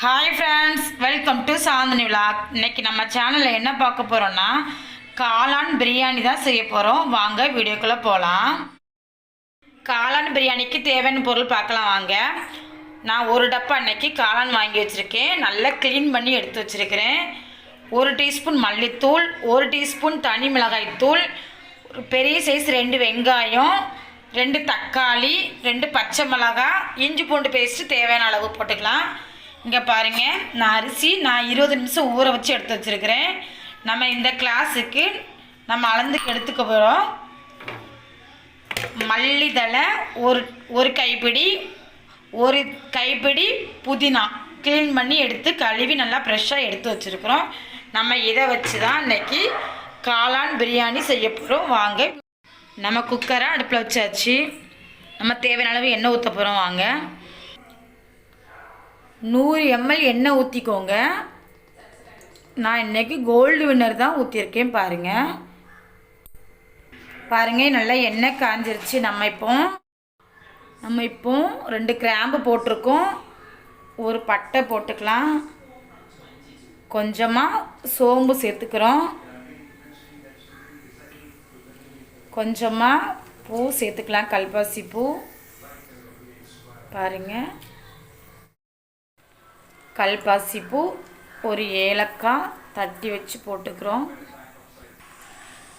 Hi friends welcome to Chandini vlog இன்னைக்கு நம்ம சேனலில் என்ன பார்க்க போகிறோன்னா காளான் பிரியாணி தான் செய்ய போகிறோம் வாங்க வீடியோக்குள்ளே போகலாம் காளான் பிரியாணிக்கு தேவையான பொருள் பார்க்கலாம் வாங்க. நான் ஒரு டப்பா அன்னைக்கு காளான் வாங்கி வச்சுருக்கேன். நல்லா க்ளீன் பண்ணி எடுத்து வச்சுருக்கிறேன். ஒரு டீஸ்பூன் மல்லித்தூள் ஒரு டீஸ்பூன் தனி மிளகாய் தூள் ஒரு பெரிய சைஸ் ரெண்டு வெங்காயம் ரெண்டு தக்காளி ரெண்டு பச்சை மிளகாய் இஞ்சி பூண்டு பேஸ்ட்டு தேவையான அளவு போட்டுக்கலாம். இங்கே பாருங்க நான் அரிசி நான் இருபது நிமிஷம் ஊற வச்சு எடுத்து வச்சுருக்கிறேன். நம்ம இந்த கிளாஸுக்கு நம்ம அளந்து எடுத்துக்க போகிறோம் மல்லிதழை ஒரு ஒரு கைப்பிடி ஒரு கைப்பிடி புதினா. க்ளீன் பண்ணி எடுத்து கழுவி நல்லா ஃப்ரெஷ்ஷாக எடுத்து வச்சுருக்குறோம். நம்ம இதை வச்சு தான் இன்னைக்கு காளான் பிரியாணி செய்ய போகிறோம் வாங்க. நம்ம குக்கரை அடுப்பில் வச்சாச்சு. நம்ம தேவையான அளவு எண்ணெய் ஊற்ற போகிறோம் வாங்க. நூறு எம்எல் எண்ணெய் ஊற்றிக்கோங்க நான் இன்னைக்கு கோல்டு வின்னர் தான் ஊற்றிருக்கேன் பாருங்கள் பாருங்கள் நல்லா எண்ணெய் காஞ்சிருச்சு. நம்ம இப்போ நம்ம இப்போ ரெண்டு கிராம்பு போட்டிருக்கோம். ஒரு பட்டை போட்டுக்கலாம். கொஞ்சமாக சோம்பு சேர்த்துக்கிறோம். கொஞ்சமாக பூ சேர்த்துக்கலாம். கல்பாசி பூ. பாருங்கள் கல்பாசிப்பூ ஒரு ஏலக்காய் தட்டி வச்சு போட்டுக்கிறோம்.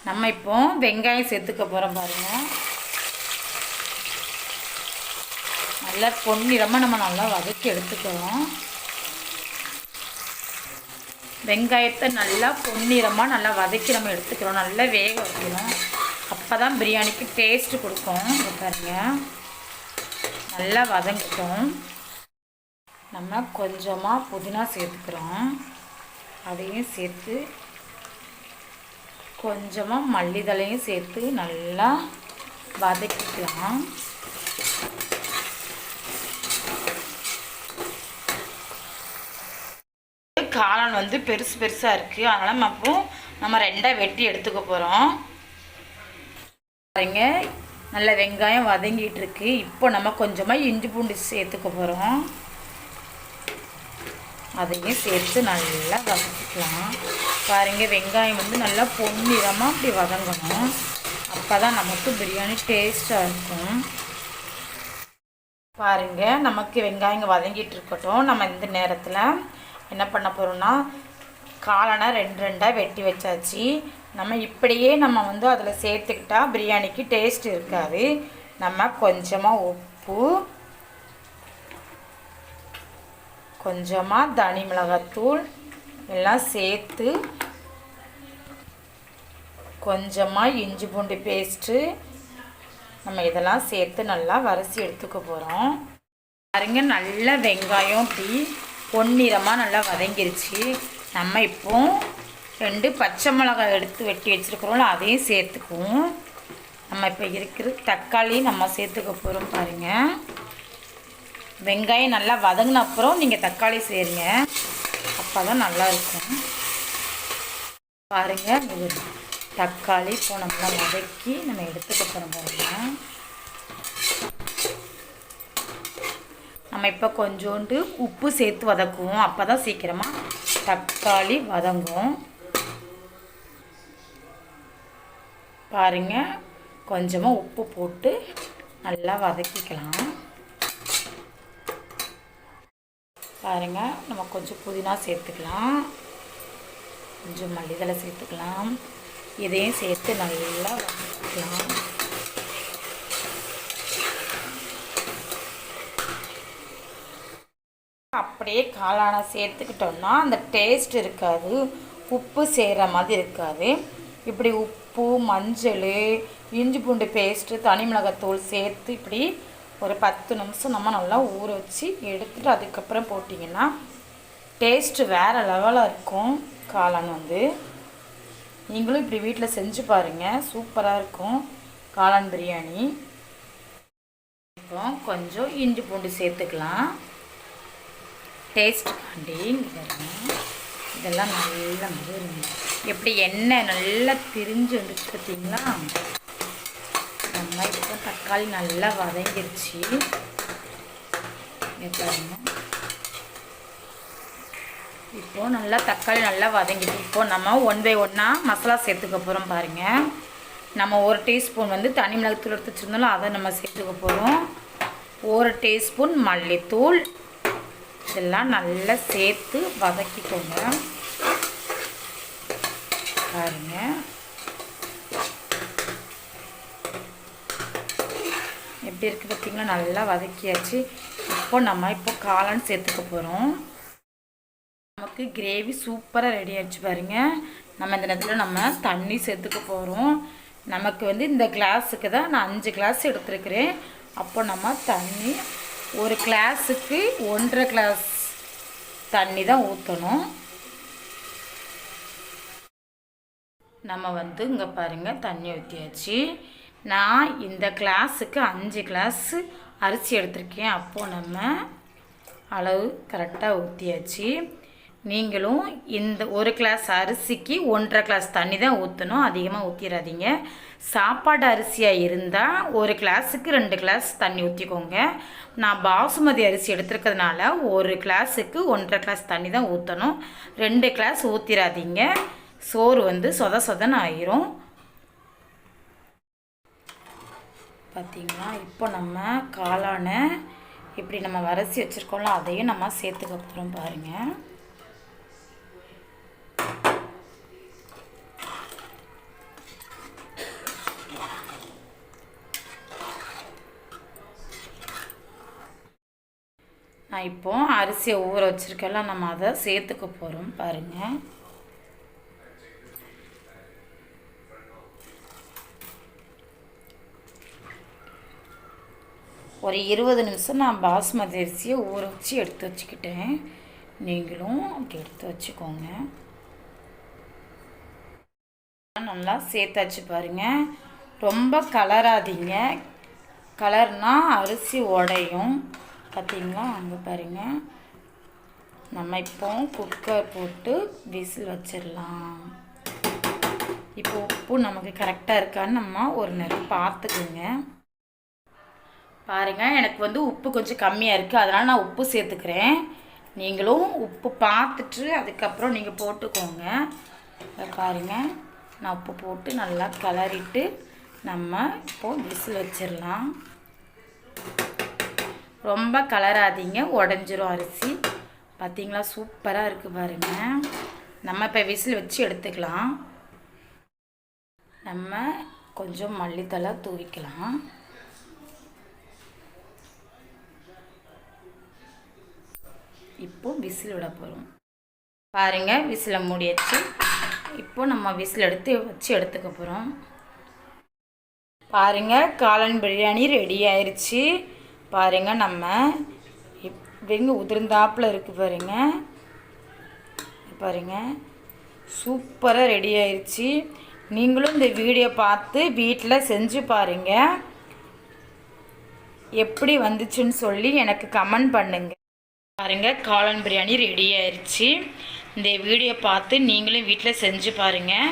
நம்ம இப்போ வெங்காயம் சேர்த்துக்க போகிறோம் பாருங்கள் நல்லா பொன்னிறமாக நம்ம நல்லா வதக்கி எடுத்துக்கிறோம். வெங்காயத்தை நல்லா பொன்னிறமாக நல்லா வதக்கி நம்ம எடுத்துக்கிறோம். நல்லா வேக வைக்கணும். அப்போ தான் பிரியாணிக்கு டேஸ்ட்டு கொடுக்கும். பாருங்கள் நல்லா வதங்கிட்டோம். நம்ம கொஞ்சமாக புதினா சேர்த்துக்கிறோம். அதையும் சேர்த்து கொஞ்சமாக மல்லிதழையும் சேர்த்து நல்லா வதக்கிக்கலாம். காளான் வந்து பெருசு பெருசாக இருக்குது அதனால் நம்ம அப்போ நம்ம ரெண்டாக வெட்டி எடுத்துக்க போகிறோம் பாருங்க நல்ல வெங்காயம் வதங்கிட்டு இருக்கு. இப்போ நம்ம கொஞ்சமாக இஞ்சி பூண்டு சேர்த்துக்க போகிறோம் அதையும் சேர்த்து நல்லா வதக்கிக்கலாம். பாருங்கள் வெங்காயம் வந்து நல்லா பொன்னிறமாக அப்படி வதங்கணும். அப்போ தான் நமக்கு பிரியாணி டேஸ்ட்டாக இருக்கும். பாருங்க நமக்கு வெங்காயம் வதங்கிட்டு இருக்கட்டும். நம்ம இந்த நேரத்தில் என்ன பண்ண போகிறோம்னா காளானை ரெண்டு ரெண்டாக வெட்டி வச்சாச்சு. நம்ம இப்படியே நம்ம வந்து அதில் சேர்த்துக்கிட்டா பிரியாணிக்கு டேஸ்ட் இருக்காது. நம்ம கொஞ்சமாக உப்பு கொஞ்சமாக தனி மிளகாத்தூள் எல்லாம் சேர்த்து கொஞ்சமாக இஞ்சி பூண்டு பேஸ்ட்டு நம்ம இதெல்லாம் சேர்த்து நல்லா வரிசி எடுத்துக்க போகிறோம் பாருங்க நல்லா வெங்காயம் இப்படி பொன்னிறமாக நல்லா வதங்கிருச்சு. நம்ம இப்போ ரெண்டு பச்சை மிளகாய் எடுத்து வெட்டி வச்சுருக்குறோம்ல அதையும் சேர்த்துக்குவோம். நம்ம இப்போ இருக்கிற தக்காளி நம்ம சேர்த்துக்க போகிறோம் பாருங்கள் வெங்காயம் நல்லா வதங்கின அப்புறம் நீங்கள் தக்காளி சேருங்க அப்போ தான் நல்லாயிருக்கும் பாருங்கள் தக்காளி இப்போ நம்மளாம் வதக்கி நம்ம எடுத்துக்க போகிறோம் பாருங்கள் நம்ம இப்போ கொஞ்சோண்டு உப்பு சேர்த்து வதக்குவோம். அப்போ தான் சீக்கிரமாக தக்காளி வதங்கும். பாருங்க கொஞ்சமாக உப்பு போட்டு நல்லா வதக்கிக்கலாம். பாருங்க நம்ம கொஞ்சம் புதினா சேர்த்துக்கலாம். கொஞ்சம் மல்லிதழை சேர்த்துக்கலாம். இதையும் சேர்த்து நல்லா வதக்கிக்கலாம். அப்படியே காளானை சேர்த்துக்கிட்டோம்னா அந்த டேஸ்ட் இருக்காது. உப்பு சேர்கிற மாதிரி இருக்காது. இப்படி உப்பு மஞ்சள் இஞ்சி பூண்டு பேஸ்ட்டு தனி மிளகாத்தூள் சேர்த்து இப்படி ஒரு பத்து நிமிஷம் நம்ம நல்லா ஊற வச்சு எடுத்துகிட்டு அதுக்கப்புறம் போட்டிங்கன்னா டேஸ்ட்டு வேறு லெவலாக இருக்கும் காளான் வந்து. நீங்களும் இப்படி வீட்டில் செஞ்சு பாருங்கள் சூப்பராக இருக்கும் காளான் பிரியாணி. இப்போ கொஞ்சம் இஞ்சி பூண்டு சேர்த்துக்கலாம். டேஸ்ட்டுக்காண்டி இதெல்லாம் நல்லா எப்படி எண்ணெய் நல்லா திரிஞ்சு வந்துச்சு பார்த்தீங்களா பாருங்கள் தக்காளி நல்லா வதங்கிருச்சு. பாருங்க. இப்போது நல்லா தக்காளி நல்லா வதங்கிட்டு இப்போது நம்ம ஒன் பை ஒன்னாக மசாலா சேர்த்துக்க போகிறோம் பாருங்கள் நம்ம ஒரு டீஸ்பூன் வந்து தனி மிளகுத்தூள் எடுத்து வச்சுருந்தாலும் அதை நம்ம சேர்த்துக்க போகிறோம் ஒரு டீஸ்பூன் மல்லித்தூள். இதெல்லாம் நல்லா சேர்த்து வதக்கிக்கோங்க. பாருங்க. எப்படி இருக்குது பார்த்திங்களா? நல்லா வதக்கியாச்சு. இப்போ நம்ம இப்போ காளான் சேர்த்துக்க போகிறோம் நமக்கு கிரேவி சூப்பராக ரெடி ஆகிடுச்சு பாருங்க. நம்ம இந்த நேரத்தில் நம்ம தண்ணி சேர்த்துக்க போகிறோம் நமக்கு வந்து இந்த கிளாஸுக்கு தான் நான் அஞ்சு கிளாஸ் எடுத்துருக்கிறேன். அப்போ நம்ம தண்ணி ஒரு கிளாஸுக்கு ஒன்றரை கிளாஸ் தண்ணி தான் ஊற்றணும் நம்ம வந்து இங்கே பாருங்கள் தண்ணி ஊற்றியாச்சு நான் இந்த கிளாஸுக்கு அஞ்சு கிளாஸு அரிசி எடுத்திருக்கேன். அப்போது நம்ம அளவு கரெக்டாக ஊற்றியாச்சு நீங்களும் இந்த ஒரு கிளாஸ் அரிசிக்கு ஒன்றரை கிளாஸ் தண்ணி தான் ஊற்றணும் அதிகமாக ஊற்றிடாதீங்க சாப்பாடு அரிசியாக இருந்தால் ஒரு கிளாஸுக்கு ரெண்டு கிளாஸ் தண்ணி ஊற்றிக்கோங்க நான் பாசுமதி அரிசி எடுத்துருக்கிறதுனால ஒரு கிளாஸுக்கு ஒன்றரை கிளாஸ் தண்ணி தான் ஊற்றணும் ரெண்டு கிளாஸ் ஊற்றிடாதீங்க சோறு வந்து சொத சொதன்னு ஆயிரும். பார்த்திங்களா இப்போ நம்ம காளானை இப்படி நம்ம வரிசி வச்சுருக்கோம்ல அதையும் நம்ம சேர்த்துக்க போகிறோம் பாருங்கள் நான் இப்போ அரிசியை ஊற வச்சுருக்கேன்ல நம்ம அதை சேர்த்துக்க போகிறோம் பாருங்கள் ஒரு இருபது நிமிஷம் நான் பாஸ்மதி அரிசியை ஊற வச்சு எடுத்து வச்சுக்கிட்டேன். நீங்களும் அப்படி எடுத்து வச்சுக்கோங்க. நல்லா சேர்த்தாச்சு பாருங்கள் ரொம்ப கலராதிங்க. கலர்னால் அரிசி உடையும். பார்த்திங்களா அங்கே பாருங்கள் நம்ம இப்போ குக்கர் போட்டு விசில் வச்சிடலாம். இப்போ உப்பு நமக்கு கரெக்டாக இருக்கான்னு நம்ம ஒரு நேரம் பார்த்துக்குங்க. பாருங்கள் எனக்கு வந்து உப்பு கொஞ்சம் கம்மியாக இருக்குது அதனால் நான் உப்பு சேர்த்துக்கிறேன். நீங்களும் உப்பு பார்த்துட்டு அதுக்கப்புறம் நீங்கள் போட்டுக்கோங்க. பாருங்கள் நான் உப்பு போட்டு நல்லா கலரிட்டு நம்ம இப்போது விசில் வச்சிடலாம். ரொம்ப கலராதிங்க உடஞ்சிரும் அரிசி. பார்த்திங்களா சூப்பராக இருக்குது பாருங்கள் நம்ம இப்போ விசில் வச்சு எடுத்துக்கலாம். நம்ம கொஞ்சம் மல்லித்தலை தூவிக்கலாம். இப்போ விசில் விட போகிறோம் பாருங்கள் விசிலை மூடியாச்சு. இப்போ நம்ம விசில் எடுத்து வச்சு எடுத்துக்க போகிறோம் பாருங்கள் காளான் பிரியாணி ரெடி ஆயிடுச்சு பாருங்கள் நம்ம வெங்க உதிர்ந்தாப்பில் இருக்குது பாருங்க. பாருங்க சூப்பராக ரெடி ஆயிடுச்சு நீங்களும் இந்த வீடியோ பார்த்து வீட்டில் செஞ்சு பாருங்கள் எப்படி வந்துச்சுன்னு சொல்லி எனக்கு கமெண்ட் பண்ணுங்கள் பாருங்கள் காளான் பிரியாணி ரெடி ஆயிடுச்சு இந்த வீடியோ பார்த்து நீங்களும் வீட்டில் செஞ்சு பாருங்கள்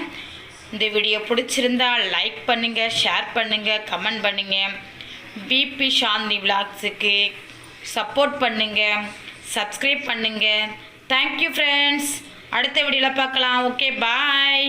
இந்த வீடியோ பிடிச்சிருந்தா லைக் பண்ணுங்கள் ஷேர் பண்ணுங்கள் கமெண்ட் பண்ணுங்கள் பிபி சாந்தி விளாக்ஸுக்கு சப்போர்ட் பண்ணுங்கள் சப்ஸ்கிரைப் பண்ணுங்கள் தேங்க்யூ ஃப்ரெண்ட்ஸ் அடுத்த வீடியோவில் பார்க்கலாம். Okay bye